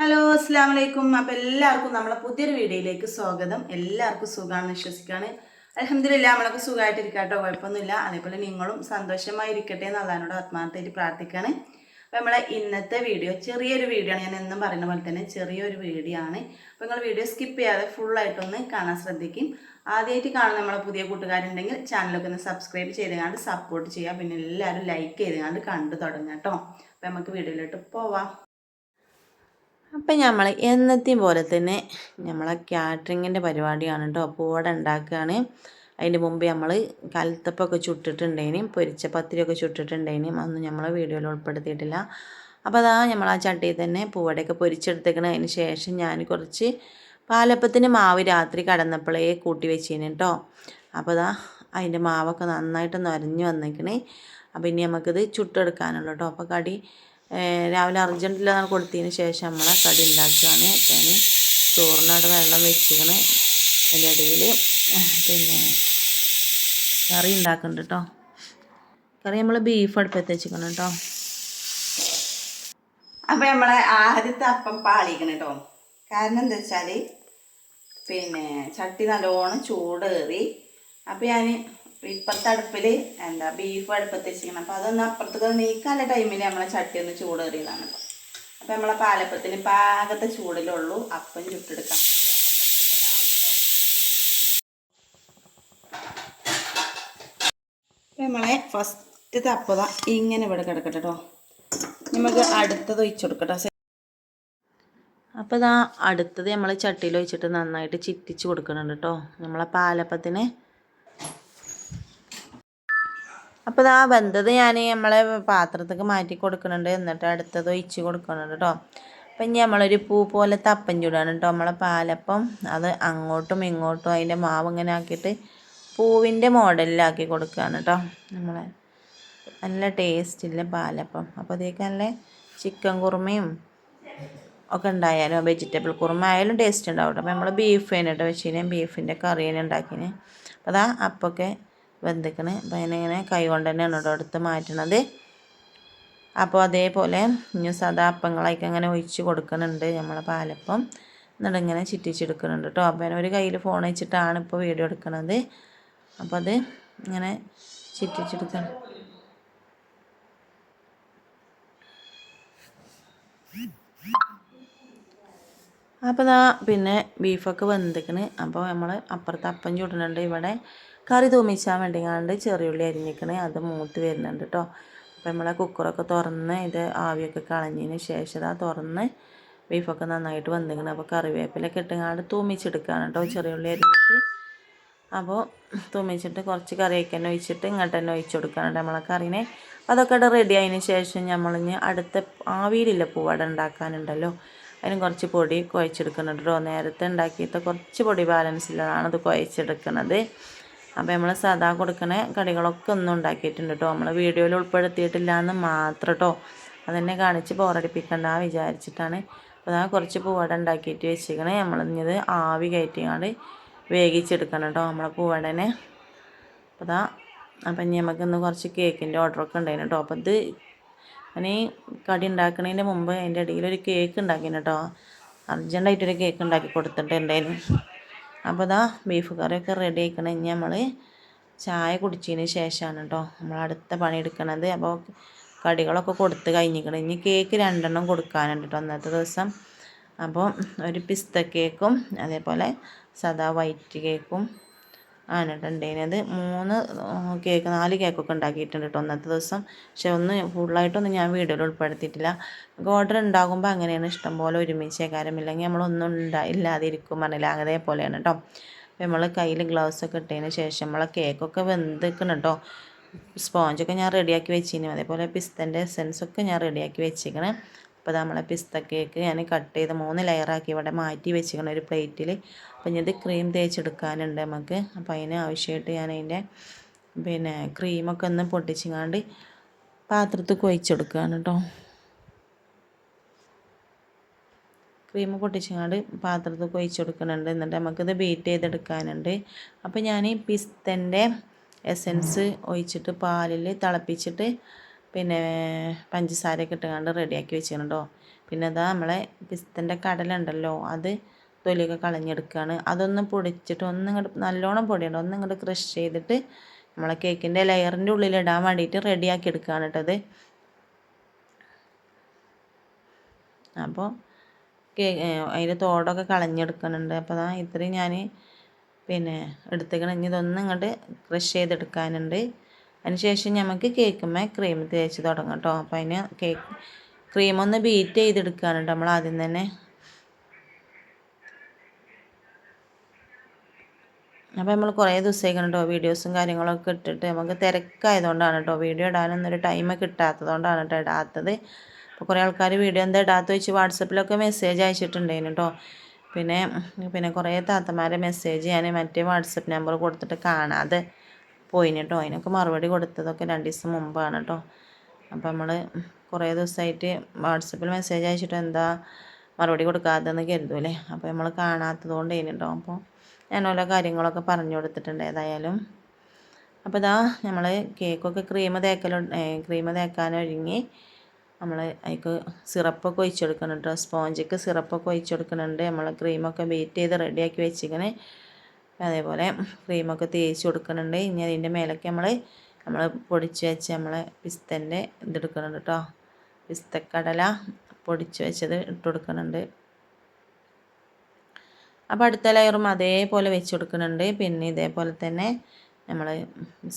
Hello അസ്സാം വലൈക്കും അപ്പോൾ എല്ലാവർക്കും നമ്മളെ പുതിയൊരു വീഡിയോയിലേക്ക് സ്വാഗതം. എല്ലാവർക്കും സുഖമാണെന്ന് വിശ്വസിക്കുകയാണ്. അലഹമില്ല നമ്മളൊക്കെ സുഖമായിട്ടിരിക്കട്ടോ കേട്ടോ. കുഴപ്പമൊന്നുമില്ല. അതേപോലെ നിങ്ങളും സന്തോഷമായിരിക്കട്ടെ എന്ന് അള്ളഹാനോട് ആത്മാർത്ഥമായിട്ട് പ്രാർത്ഥിക്കുകയാണ്. അപ്പോൾ നമ്മളെ ഇന്നത്തെ വീഡിയോ ചെറിയൊരു വീഡിയോ ആണ്. ഞാൻ എന്നും പറയുന്ന പോലെ തന്നെ ചെറിയൊരു വീഡിയോ ആണ്. അപ്പോൾ നിങ്ങൾ വീഡിയോ സ്കിപ്പ് ചെയ്യാതെ ഫുള്ളായിട്ടൊന്ന് കാണാൻ ശ്രദ്ധിക്കും. ആദ്യമായിട്ട് കാണുന്ന നമ്മളെ പുതിയ കൂട്ടുകാരുണ്ടെങ്കിൽ ചാനലൊക്കെ ഒന്ന് സബ്സ്ക്രൈബ് ചെയ്തുകൊണ്ട് സപ്പോർട്ട് ചെയ്യുക. പിന്നെ എല്ലാവരും ലൈക്ക് ചെയ്തുകൊണ്ട് കണ്ടു തുടങ്ങാം കേട്ടോ. അപ്പോൾ നമുക്ക് വീഡിയോയിലോട്ട് പോവാം. അപ്പം നമ്മൾ എന്നത്തെയും പോലെ തന്നെ നമ്മളെ കാറ്ററിങ്ങിന്റെ പരിപാടിയാണ് കേട്ടോ പൂവട ഉണ്ടാക്കുകയാണ് അതിന്റെ മുമ്പ് നമ്മൾ കലത്തപ്പൊക്കെ ചുട്ടിട്ടുണ്ടേനും പൊരിച്ച പത്തിരിയൊക്കെ ചുട്ടിട്ടുണ്ടേനും അതൊന്നും നമ്മൾ വീഡിയോയിൽ ഉൾപ്പെടുത്തിയിട്ടില്ല. അപ്പോൾ അതാ നമ്മൾ ആ ചട്ടിയിൽ തന്നെ പൂവടയൊക്കെ പൊരിച്ചെടുത്തേക്കണ. അതിന് ശേഷം ഞാൻ കുറച്ച് പാലപ്പത്തിന് മാവ് രാത്രി കടന്നപ്പോഴേ കൂട്ടി വെച്ചേനെ കേട്ടോ അപ്പോൾ അതാ അതിന്റെ മാവൊക്കെ നന്നായിട്ട് അരഞ്ഞ് വന്നേക്കണേ. അപ്പോൾ ഇനി നമുക്കിത് ചുട്ടെടുക്കാനുള്ളൂ കേട്ടോ അപ്പോൾ കടി രാവിലെ അർജന്റിലാണ് കൊടുത്തതിന് ശേഷം നമ്മളെ കടി ഉണ്ടാക്കുകയാണ് ഞാൻ ചോറിനവിടെ വെള്ളം വെച്ചിക്കണ് അതിന്റെ ഇടയിൽ പിന്നെ കറി ഉണ്ടാക്കുന്നുണ്ട് കേട്ടോ കറി നമ്മൾ ബീഫ് അടുപ്പത്ത് വെച്ചിരിക്കണം കേട്ടോ അപ്പം നമ്മളെ ആദ്യത്തെ അപ്പം പാളിക്കണം കേട്ടോ കാരണം എന്താ വെച്ചാൽ പിന്നെ ചട്ടി നല്ലോണം ചൂടേറി. അപ്പം ഞാൻ ഇപ്പത്തെ അടുപ്പിൽ എന്താ ബീഫ് അടുപ്പത്ത് വെച്ചിരിക്കണം അപ്പൊ അതൊന്ന് അപ്പുറത്തേക്ക് നീക്കാനുള്ള ടൈമിൽ നമ്മളെ ചട്ടി ഒന്ന് ചൂടേറിയതാണ് കേട്ടോ അപ്പൊ നമ്മളെ പാലപ്പത്തിന് പാകത്തെ ചൂടിലുള്ളൂ. അപ്പം ചുട്ടെടുക്കാം. നമ്മളെ ഫസ്റ്റ് തപ്പത ഇങ്ങനെ ഇവിടെ കിടക്കട്ടെ കേട്ടോ നമുക്ക് അടുത്തത് ഒഴിച്ചു കൊടുക്കട്ടെ. അപ്പോൾ ഇതാ അടുത്തത് നമ്മൾ ചട്ടിയിൽ ഒഴിച്ചിട്ട് നന്നായിട്ട് ചിറ്റിച്ച് കൊടുക്കുന്നുണ്ട് കേട്ടോ നമ്മളെ പാലപ്പത്തിന് അപ്പോൾ ആ വെന്തത് ഞാൻ നമ്മളെ പാത്രത്തേക്ക് മാറ്റി കൊടുക്കുന്നുണ്ട് എന്നിട്ട് അടുത്തത് ഒഴിച്ച് കൊടുക്കുന്നുണ്ട് കേട്ടോ അപ്പം ഇനി നമ്മളൊരു പൂ പോലെ തപ്പൻ ചൂടാണ് കേട്ടോ നമ്മളെ പാലപ്പം അത് അങ്ങോട്ടും ഇങ്ങോട്ടും അതിന്റെ മാവ് ഇങ്ങനെ ആക്കിയിട്ട് പൂവിന്റെ മോഡലിലാക്കി കൊടുക്കുകയാണ് കേട്ടോ നമ്മളെ നല്ല ടേസ്റ്റില്ല പാലപ്പം. അപ്പോൾ ഇതൊക്കെ നല്ല ചിക്കൻ കുറുമയും ഒക്കെ ഉണ്ടായാലും? വെജിറ്റബിൾ കുറുമ ആയാലും ടേസ്റ്റ് ഉണ്ടാവും അപ്പോൾ നമ്മൾ ബീഫ് കേട്ടോ വെച്ചിന്. ബീഫിന്റെ കറിയാണ് ഉണ്ടാക്കിന്. അപ്പോൾ അതാ അപ്പൊക്കെ വെന്തിക്കണ്. അപ്പോൾ അതിനിങ്ങനെ കൈ കൊണ്ട് തന്നെയാണ് കേട്ടോ എടുത്ത് മാറ്റണത്. അപ്പോൾ അതേപോലെ ഇനി സദാ അപ്പങ്ങളായിക്ക് അങ്ങനെ ഒഴിച്ച് കൊടുക്കുന്നുണ്ട് നമ്മളെ പാലപ്പം. എന്നിട്ട് ഇങ്ങനെ ചിറ്റിച്ചെടുക്കുന്നുണ്ട് കേട്ടോ. അപ്പോൾ ഞാൻ ഒരു കയ്യിൽ ഫോൺ വെച്ചിട്ടാണ് ഇപ്പോൾ വീഡിയോ എടുക്കുന്നത് അപ്പോൾ അത് ഇങ്ങനെ ചിറ്റിച്ചെടുക്കണം. അപ്പോൾ ദാ പിന്നെ ബീഫൊക്കെ വെന്തിക്കണ്. അപ്പോൾ നമ്മൾ അപ്പുറത്ത് അപ്പം ചൂടുന്നുണ്ട് ഇവിടെ. കറി തൂമിച്ചാൻ വേണ്ടിങ്ങാണ്ട് ചെറിയുള്ളി അരിഞ്ഞിക്കണേ. അത് മൂത്ത് വരുന്നുണ്ട് കേട്ടോ അപ്പോൾ നമ്മളെ കുക്കറൊക്കെ തുറന്ന് ഇത് ആവിയൊക്കെ കളഞ്ഞതിന് ശേഷം അത് തുറന്ന് ബീഫൊക്കെ നന്നായിട്ട് വന്നിരിക്കണം അപ്പോൾ കറിവേപ്പിലൊക്കെ ഇട്ടുങ്ങാണ്ട് തൂമിച്ചെടുക്കുകയാണ് കേട്ടോ ചെറിയുള്ളി അരിഞ്ഞിട്ട്. അപ്പോൾ തൂമിച്ചിട്ട് കുറച്ച് കറിയൊക്കെ തന്നെ ഒഴിച്ചിട്ട് ഇങ്ങോട്ട് തന്നെ ഒഴിച്ചു കൊടുക്കാനുണ്ട് നമ്മളെ കറിനെ. അതൊക്കെ ഇവിടെ റെഡി ആയതിന് ശേഷം നമ്മളിഞ്ഞ് അടുത്ത ആവിയിലില്ല പൂവട ഉണ്ടാക്കാനുണ്ടല്ലോ. അതിന് കുറച്ച് പൊടി കുഴച്ചെടുക്കുന്നുണ്ട് കേട്ടോ നേരത്തെ ഉണ്ടാക്കിയിട്ട് കുറച്ച് പൊടി ബാലൻസ് ഇല്ലതാണ് അത് കുഴച്ചെടുക്കുന്നത് അപ്പോൾ നമ്മൾ സാധാ കൊടുക്കണ കടികളൊക്കെ ഒന്നും ഉണ്ടാക്കിയിട്ടുണ്ട് കേട്ടോ നമ്മൾ വീഡിയോയിൽ ഉൾപ്പെടുത്തിയിട്ടില്ല എന്ന് മാത്രം കേട്ടോ അതെന്നെ കാണിച്ച് ബോറടിപ്പിക്കണ്ട വിചാരിച്ചിട്ടാണ്. അപ്പോൾ അതാ കുറച്ച് പൂവട ഉണ്ടാക്കിയിട്ട് വെച്ചിരിക്കണേ. നമ്മളിഞ്ഞത് ആവി കയറ്റിങ്ങാണ്ട് വേവിച്ചെടുക്കണം കേട്ടോ നമ്മളെ പൂവടനെ. അപ്പോൾ അതാ അപ്പം ഇനി നമുക്ക് ഇന്ന് കുറച്ച് കേക്കിന്റെ ഓർഡറൊക്കെ ഉണ്ടായിരുന്നു കേട്ടോ അപ്പോൾ ഇത് ഞാൻ കടി ഉണ്ടാക്കുന്നതിന്റെ മുമ്പ് അതിന്റെ ഇടയിൽ ഒരു കേക്ക് ഉണ്ടാക്കിന് കേട്ടോ അർജന്റായിട്ടൊരു കേക്ക് ഉണ്ടാക്കി കൊടുത്തിട്ടുണ്ടായിരുന്നു. അപ്പോൾ ഇതാ ബീഫ് കറിയൊക്കെ റെഡി ആക്കണം ഇനി നമ്മൾ ചായ കുടിച്ചതിന് ശേഷമാണ് കേട്ടോ നമ്മൾ അടുത്ത പണി എടുക്കണത്. അപ്പോൾ കടികളൊക്കെ കൊടുത്ത് കഴിഞ്ഞിരിക്കണം ഇനി കേക്ക് രണ്ടെണ്ണം കൊടുക്കാനുണ്ട് കേട്ടോ അന്നത്തെ ദിവസം. അപ്പോൾ ഒരു പിസ്ത കേക്കും അതേപോലെ സദാ വൈറ്റ് കേക്കും ആണ് കേട്ടോ മൂന്ന് കേക്ക് നാല് കേക്കൊക്കെ ഉണ്ടാക്കിയിട്ടുണ്ട് കേട്ടോ അന്നത്തെ ദിവസം. പക്ഷേ ഒന്ന് ഫുള്ളായിട്ടൊന്നും ഞാൻ വീഡിയോയിൽ ഉൾപ്പെടുത്തിയിട്ടില്ല. ഓർഡർ ഉണ്ടാകുമ്പോൾ അങ്ങനെയാണ് ഇഷ്ടം പോലെ ഒരുമിച്ച് കാര്യമില്ലെങ്കിൽ നമ്മളൊന്നും ഉണ്ടാ ഇല്ലാതിരിക്കും പറഞ്ഞില്ല. അതേപോലെയാണ് കേട്ടോ. അപ്പോൾ നമ്മൾ കയ്യിൽ ഗ്ലൗസ് ഒക്കെ ഇട്ടതിന് ശേഷം നമ്മളെ കേക്കൊക്കെ വെന്തിക്കണം കേട്ടോ. സ്പോഞ്ചൊക്കെ ഞാൻ റെഡിയാക്കി വെച്ചിരുന്നു അതേപോലെ പിസ്തന്റെ എസെൻസൊക്കെ ഞാൻ റെഡിയാക്കി വെച്ചിരിക്കണം അപ്പോൾ നമ്മളെ പിസ്ത കേക്ക് ഞാൻ കട്ട് ചെയ്ത് മൂന്ന് ലെയറാക്കി ഇവിടെ മാറ്റി വെച്ചിരിക്കണം ഒരു പ്ലേറ്റിൽ. അപ്പോൾ ഇനി ഇത് ക്രീം തേച്ചെടുക്കാനുണ്ട് നമുക്ക്. അപ്പോൾ അതിന് ആവശ്യമായിട്ട് ഞാൻ അതിന്റെ പിന്നെ ക്രീമൊക്കെ ഒന്ന് പൊട്ടിച്ചിങ്ങാണ്ട് പാത്രത്തിൽ കൊഴിച്ചെടുക്കുകയാണ് കേട്ടോ. ക്രീം പൊട്ടിച്ചിങ്ങാണ്ട് പാത്രത്തിൽ കൊഴിച്ചെടുക്കുന്നുണ്ട്. എന്നിട്ട് നമുക്കിത് ബീറ്റ് ചെയ്തെടുക്കാനുണ്ട്. അപ്പോൾ ഞാൻ ഈ പിസ്തന്റെ എസൻസ് ഒഴിച്ചിട്ട് പാലിൽ തിളപ്പിച്ചിട്ട് പിന്നെ പഞ്ചസാരയൊക്കെ ഇട്ടുകൊണ്ട് റെഡിയാക്കി വെച്ചിട്ടുണ്ടോ പിന്നെ അതാ നമ്മളെ പിസ്തന്റെ കടലുണ്ടല്ലോ അത് തൊലിയൊക്കെ കളഞ്ഞെടുക്കുകയാണ് അതൊന്ന് പൊടിച്ചിട്ട് ഒന്നും ഇങ്ങോട്ട് നല്ലോണം പൊടിയുണ്ട് ഒന്നും ഇങ്ങോട്ട് ക്രഷ് ചെയ്തിട്ട് നമ്മളെ കേക്കിന്റെ ലെയറിന്റെ ഉള്ളിൽ ഇടാൻ വേണ്ടിയിട്ട് റെഡിയാക്കി എടുക്കുകയാണ് കേട്ടത് അപ്പോൾ കേ അതിന്റെ തോടൊക്കെ കളഞ്ഞെടുക്കുന്നുണ്ട്. അപ്പോൾ അതാ ഇത്രയും ഞാൻ പിന്നെ എടുത്തേക്കണം. ഇനി ഇതൊന്നും ഇങ്ങോട്ട് ക്രഷ് ചെയ്തെടുക്കാനുണ്ട്. അതിന് ശേഷം നമുക്ക് കേക്കുമ്മേ ക്രീം തേച്ച് തുടങ്ങാം കേട്ടോ അപ്പോൾ അതിന് കേക്ക് ക്രീം ഒന്ന് ബീറ്റ് ചെയ്തെടുക്കുകയാണ് കേട്ടോ നമ്മൾ ആദ്യം തന്നെ. അപ്പോൾ നമ്മൾ കുറേ ദിവസമായിക്കണം കേട്ടോ വീഡിയോസും കാര്യങ്ങളൊക്കെ ഇട്ടിട്ട്. നമുക്ക് തിരക്കായതുകൊണ്ടാണ് കേട്ടോ വീഡിയോ ഇടാനൊന്നും ഒരു ടൈം കിട്ടാത്തതുകൊണ്ടാണ് കേട്ടോ ഇടാത്തത്. അപ്പോൾ കുറേ ആൾക്കാർ വീഡിയോ എന്താ ഇടാത്ത വെച്ച് വാട്സപ്പിലൊക്കെ മെസ്സേജ് അയച്ചിട്ടുണ്ടായിരുന്നു കേട്ടോ പിന്നെ പിന്നെ കുറേ താത്തമാരെ മെസ്സേജ് ഞാൻ മറ്റേ വാട്സപ്പ് നമ്പർ കൊടുത്തിട്ട് കാണാതെ പോയിന് കേട്ടോ അതിനൊക്കെ മറുപടി കൊടുത്തതൊക്കെ രണ്ട് ദിവസം മുമ്പാണ് കേട്ടോ അപ്പോൾ നമ്മൾ കുറേ ദിവസമായിട്ട് വാട്സപ്പിൽ മെസ്സേജ് അയച്ചിട്ട് എന്താ മറുപടി കൊടുക്കാത്തതെന്ന് കരുതൂലേ. അപ്പോൾ നമ്മൾ കാണാത്തത് കൊണ്ട് കേട്ടോ അപ്പോൾ ഞാൻ ഓരോ കാര്യങ്ങളൊക്കെ പറഞ്ഞു കൊടുത്തിട്ടുണ്ട് ഏതായാലും. അപ്പോൾ ഇതാ നമ്മൾ കേക്കൊക്കെ ക്രീം തേക്കൽ ക്രീം തേക്കാൻ ഒരുങ്ങി. നമ്മൾ അതിക്ക് സിറപ്പൊക്കെ ഒഴിച്ചു കൊടുക്കണം കേട്ടോ സ്പോഞ്ചിക്ക് സിറപ്പൊക്കെ ഒഴിച്ചു കൊടുക്കുന്നുണ്ട് നമ്മൾ ക്രീമൊക്കെ ബീറ്റ് ചെയ്ത് റെഡിയാക്കി വെച്ചിങ്ങനെ അതേപോലെ ക്രീമൊക്കെ തേച്ച് കൊടുക്കുന്നുണ്ട്. ഇനി അതിന്റെ മേലൊക്കെ നമ്മൾ നമ്മൾ പൊടിച്ച് വെച്ച് നമ്മൾ പിസ്തന്റെ ഇതെടുക്കുന്നുണ്ട് കേട്ടോ പിസ്തക്കടല പൊടിച്ച് വെച്ചത് ഇട്ട് കൊടുക്കുന്നുണ്ട്. അപ്പോൾ അടുത്ത ലെയറും അതേപോലെ വെച്ച് കൊടുക്കുന്നുണ്ട്. പിന്നെ ഇതേപോലെ തന്നെ നമ്മൾ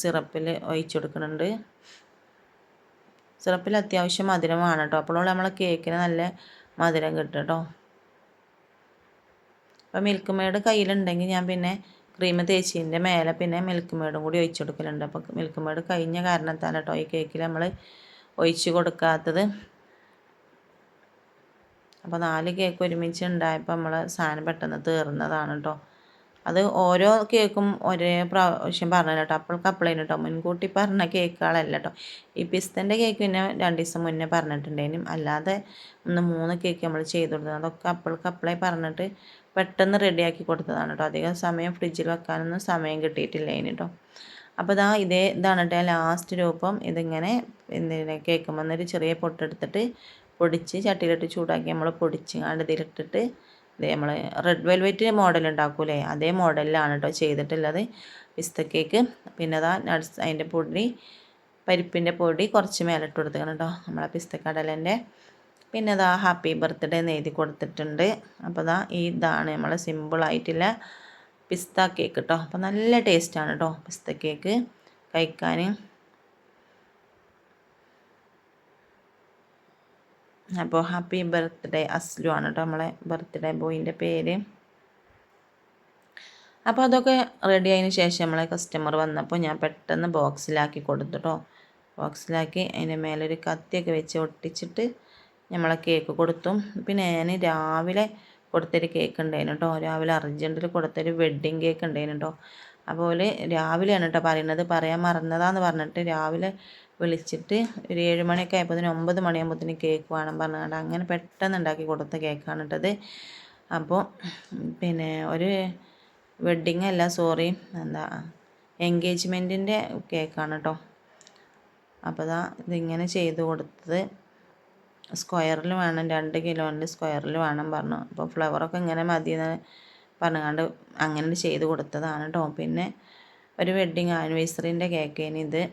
സിറപ്പിൽ ഒഴിച്ച് കൊടുക്കുന്നുണ്ട്. സിറപ്പിൽ അത്യാവശ്യം മധുരമാണ് കേട്ടോ അപ്പോഴുള്ള നമ്മളെ കേക്കിന് നല്ല മധുരം കിട്ടും കേട്ടോ അപ്പോൾ മിൽക്ക് മെയ്ഡ് കയ്യിലുണ്ടെങ്കിൽ ഞാൻ പിന്നെ ക്രീം തേച്ചിന്റെ മേലെ പിന്നെ മിൽക്ക് മെയ്ഡും കൂടി ഒഴിച്ചു കൊടുക്കലുണ്ട്. അപ്പോൾ മിൽക്ക് മെയ്ഡ് കഴിഞ്ഞ കാരണത്താൽ കേട്ടോ ഈ കേക്കിൽ നമ്മൾ ഒഴിച്ചു കൊടുക്കാത്തത്. അപ്പോൾ നാല് കേക്ക് ഒരുമിച്ച് ഉണ്ടായപ്പോൾ നമ്മൾ സാധനം പെട്ടെന്ന് തീർന്നതാണ് കേട്ടോ അത് ഓരോ കേക്കും ഒരേ പ്രാവശ്യം പറഞ്ഞില്ല കേട്ടോ അപ്പോൾ കപ്ലൈൻ കേട്ടോ മുൻകൂട്ടി പറഞ്ഞ കേക്കുകളല്ല കേട്ടോ ഈ പിസ്തന്റെ കേക്ക് പിന്നെ രണ്ട് ദിവസം മുന്നേ പറഞ്ഞിട്ടുണ്ടേനും അല്ലാതെ ഒന്ന് മൂന്ന് കേക്ക് നമ്മൾ ചെയ്തു കൊടുത്തത്. അതൊക്കെ അപ്പോൾ അപ്ലൈ പറഞ്ഞിട്ട് പെട്ടെന്ന് റെഡിയാക്കി കൊടുത്തതാണ് കേട്ടോ. അധികം സമയം ഫ്രിഡ്ജിൽ വെക്കാനൊന്നും സമയം കിട്ടിയിട്ടില്ല അതിന് കേട്ടോ. അപ്പോൾ ഇതാ ഇതേ ഇതാണ് കേട്ടോ ലാസ്റ്റ് രൂപം. ഇതിങ്ങനെ എന്തിനെ കേൾക്കുമ്പോൾ എന്നൊരു ചെറിയ പൊട്ടെടുത്തിട്ട് പൊടിച്ച് ചട്ടിയിലിട്ട് ചൂടാക്കി നമ്മൾ പൊടിച്ച് കണ്ട് ഇതിലിട്ടിട്ട് ഇത് നമ്മൾ റെഡ് വെൽവെറ്റ് മോഡൽ ഉണ്ടാക്കൂലേ? അതേ മോഡലിലാണ് കേട്ടോ ചെയ്തിട്ടുള്ളത്. പിസ്ത കേക്ക് പിന്നെ അതാ നട്സ് അതിന്റെ പൊടി പരിപ്പിന്റെ പൊടി കുറച്ച് മേലിട്ട് കൊടുത്തേക്കണം കേട്ടോ. നമ്മളെ പിസ്തക്കടലന്റെ പിന്നെ അതാ ഹാപ്പി ബർത്ത്ഡേ എന്ന് എഴുതി കൊടുത്തിട്ടുണ്ട്. അപ്പോൾ ഇതാ ഇതാണ് നമ്മളെ സിമ്പിളായിട്ടുള്ള പിസ്ത കേക്ക് കേട്ടോ അപ്പോൾ നല്ല ടേസ്റ്റാണ് കേട്ടോ പിസ്ത കേക്ക് കഴിക്കാൻ. അപ്പോൾ ഹാപ്പി ബർത്ത്ഡേ അസ്ലു ആണ് കേട്ടോ നമ്മളെ ബർത്ത്ഡേ ബോയിന്റെ പേര്. അപ്പോൾ അതൊക്കെ റെഡി ആയതിന് ശേഷം നമ്മളെ കസ്റ്റമർ വന്നപ്പോൾ ഞാൻ പെട്ടെന്ന് ബോക്സിലാക്കി കൊടുത്തു കേട്ടോ ബോക്സിലാക്കി അതിന്റെ മേലൊരു കത്തിയൊക്കെ വെച്ച് ഒട്ടിച്ചിട്ട് നമ്മളെ കേക്ക് കൊടുത്തു. പിന്നെ ഞാൻ രാവിലെ കൊടുത്തൊരു കേക്ക് ഉണ്ടായിരുന്നു കേട്ടോ രാവിലെ അർജന്റിൽ കൊടുത്തൊരു വെഡ്ഡിങ് കേക്ക് ഉണ്ടായിരുന്നു കേട്ടോ അപ്പോൾ രാവിലെയാണ് കേട്ടോ പറയുന്നത് പറയാൻ മറന്നതാന്ന് പറഞ്ഞിട്ട് രാവിലെ വിളിച്ചിട്ട് ഒരു ഏഴ് മണിയൊക്കെ ആയപ്പോൾ ഒമ്പത് മണിയാകുമ്പോഴത്തേന് കേക്ക് വേണം പറഞ്ഞുകൊണ്ട് അങ്ങനെ പെട്ടെന്ന് ഉണ്ടാക്കി കൊടുത്ത കേക്കാണ് കേട്ടത് അപ്പോൾ പിന്നെ ഒരു വെഡ്ഡിങ് അല്ല സോറി എന്താ എൻഗേജ്മെന്റിന്റെ കേക്കാണ് കേട്ടോ അപ്പോൾ ഇതാ ഇതിങ്ങനെ ചെയ്ത് കൊടുത്തത്. സ്ക്വയറിൽ വേണം രണ്ട് കിലോന്റെ സ്ക്വയറിൽ വേണം പറഞ്ഞു. അപ്പോൾ ഫ്ലവറൊക്കെ ഇങ്ങനെ മതി എന്ന് പറഞ്ഞുകൊണ്ട് അങ്ങനെ ചെയ്ത് കൊടുത്തതാണ് കേട്ടോ. പിന്നെ ഒരു വെഡ്ഡിങ് കേക്ക് കേക്കേന് ഇത്.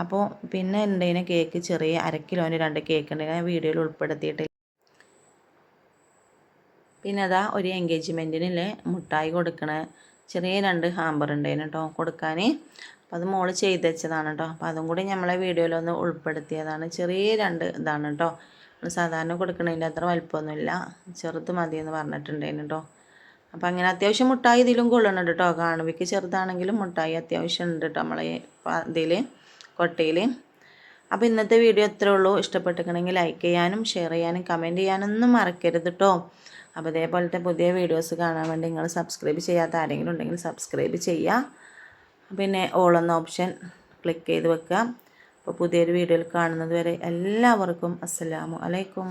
അപ്പോൾ പിന്നെ ഉണ്ടതിന് കേക്ക് ചെറിയ അര കിലോന്റെ രണ്ട് കേക്ക് ഉണ്ട് ഞാൻ വീഡിയോയിൽ ഉൾപ്പെടുത്തിയിട്ടില്ല. പിന്നെ അതാ ഒരു എൻഗേജ്മെന്റിനില്ലേ മുട്ടായി കൊടുക്കണേ ചെറിയ രണ്ട് ഹാമ്പർ ഉണ്ടായിരുന്നു കേട്ടോ കൊടുക്കാൻ. അപ്പോൾ അത് മോൾ ചെയ്ത് വെച്ചതാണ് കേട്ടോ അപ്പോൾ അതും കൂടി നമ്മളെ വീഡിയോയിലൊന്ന് ഉൾപ്പെടുത്തിയതാണ്. ചെറിയ രണ്ട് ഇതാണ് കേട്ടോ നമ്മൾ സാധാരണ കൊടുക്കണതിന്റെ അത്ര വലിപ്പമൊന്നുമില്ല. ചെറുത് എന്ന് പറഞ്ഞിട്ടുണ്ടായിരുന്നു കേട്ടോ അപ്പം അങ്ങനെ അത്യാവശ്യം മുട്ടായി ഇതിലും കൊള്ളുന്നുണ്ട് കേട്ടോ കാണുവിക്ക് ചെറുതാണെങ്കിലും മുട്ടായി അത്യാവശ്യം ഉണ്ട് കേട്ടോ നമ്മളെ ഇതിൽ കൊട്ടയിൽ അപ്പോൾ ഇന്നത്തെ വീഡിയോ ഇത്രേ ഉള്ളൂ. ഇഷ്ടപ്പെട്ടിട്ടുണ്ടെങ്കിൽ ലൈക്ക് ചെയ്യാനും ഷെയർ ചെയ്യാനും കമന്റ് ചെയ്യാനൊന്നും മറക്കരുത് കേട്ടോ അപ്പോൾ ഇതേപോലത്തെ പുതിയ വീഡിയോസ് കാണാൻ വേണ്ടി നിങ്ങൾ സബ്സ്ക്രൈബ് ചെയ്യാത്ത ആരെങ്കിലും ഉണ്ടെങ്കിൽ സബ്സ്ക്രൈബ് ചെയ്യുക പിന്നെ ഓൾ എന്ന ഓപ്ഷൻ ക്ലിക്ക് ചെയ്ത് വെക്കുക. അപ്പോൾ പുതിയൊരു വീഡിയോയിൽ കാണുന്നത് വരെ എല്ലാവർക്കും അസ്സലാമു അലൈക്കും.